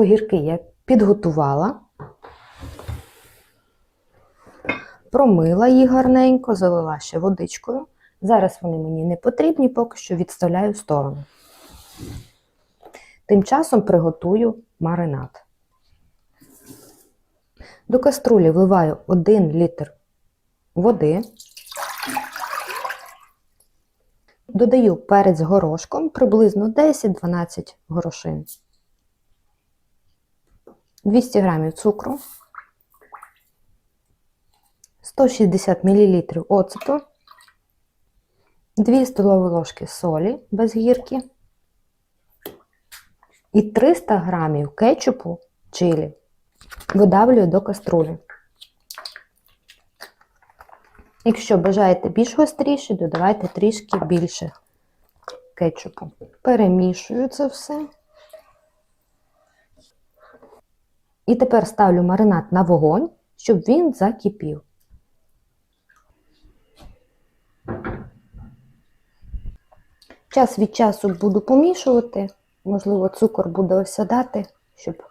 огірки я підготувала, промила їх гарненько, залила ще водичкою. Зараз вони мені не потрібні, поки що відставляю в сторону. Тим часом приготую маринад. До каструлі вливаю 1 літр води. Додаю перець горошком приблизно 10-12 горошин. 200 г цукру, 160 мл оцету, 2 столові ложки солі без гірки і 300 г кетчупу чилі видавлюю до каструлі. Якщо бажаєте більш гостріше, додавайте трішки більше кетчупу. Перемішую це все. І тепер ставлю маринад на вогонь, щоб він закипів. Час від часу буду помішувати, можливо, цукор буде осядати, щоб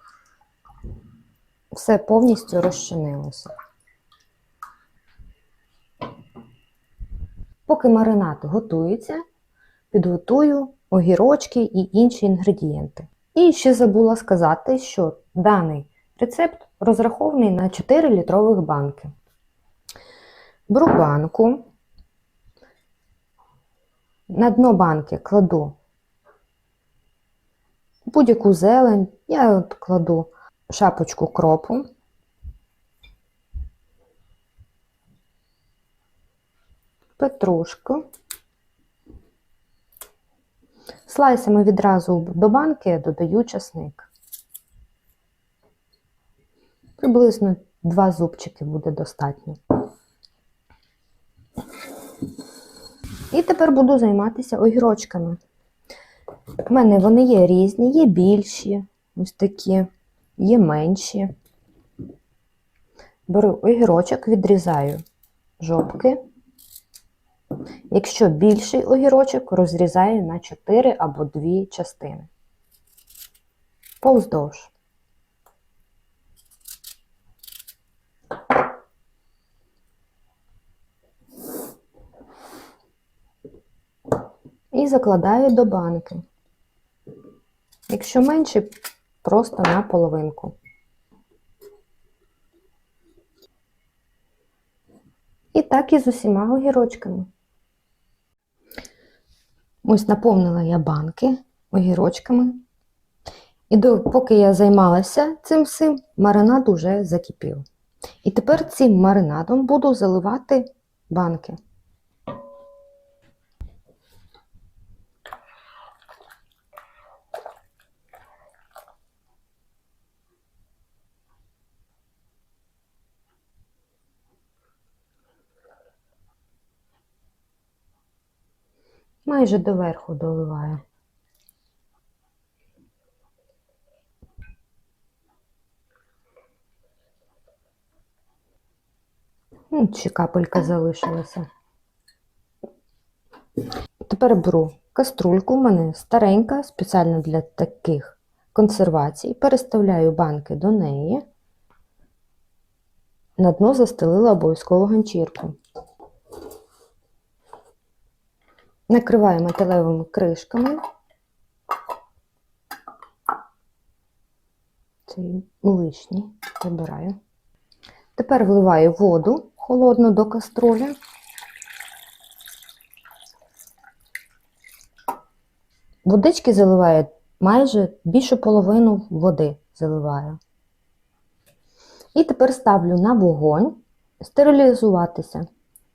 все повністю розчинилося. Поки маринад готується, підготую огірочки і інші інгредієнти. І ще забула сказати, що даний рецепт розрахований на 4 літрових банки. Беру банку, на дно банки кладу будь-яку зелень, я от кладу шапочку кропу. Петрушку. Слайсами відразу до банки додаю часник. Приблизно два зубчики буде достатньо. І тепер буду займатися огірочками. У мене вони є різні, є більші, ось такі, є менші. Беру огірочок, відрізаю жовтки. Якщо більший огірочок, розрізаю на 4 або 2 частини. Повздовж. І закладаю до банки. Якщо менше, просто на половинку. І так і з усіма огірочками. Ось наповнила я банки огірочками. І поки я займалася цим всім, маринад уже закипів. І тепер цим маринадом буду заливати банки. Майже доверху доливаю. Ну, Ще капелька залишилася. Тепер беру каструльку, у мене старенька, спеціально для таких консервацій. Переставляю банки до неї. На дно застелила обов'язково ганчірку. Накриваю металевими кришками. Цей лишній забираю. Тепер вливаю воду холодну до каструлі. Водички заливаю майже більшу половину води заливаю. І тепер ставлю на вогонь стерилізуватися.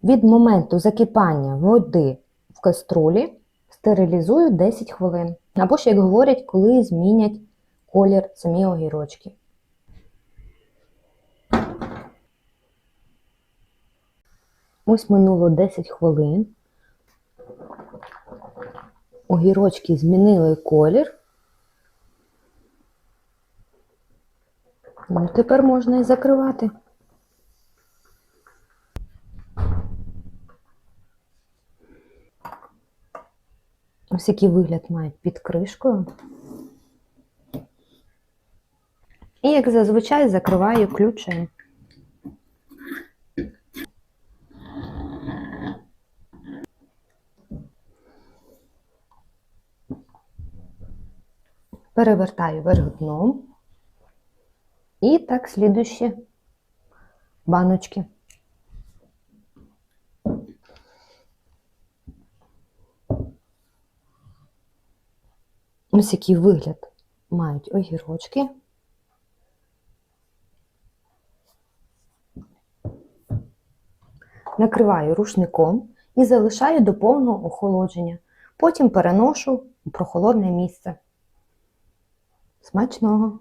Від моменту закипання води каструлі стерилізую 10 хвилин. Або ж, як говорять, коли змінять колір самі огірочки. Ось минуло 10 хвилин. Огірочки змінили колір. Ну, тепер можна і закривати. Ось який вигляд мають під кришкою. І, як зазвичай, закриваю ключем. Перевертаю вверх дном. І так слідуючі баночки. Ось який вигляд мають огірочки. Накриваю рушником і залишаю до повного охолодження. Потім переношу у прохолодне місце. Смачного!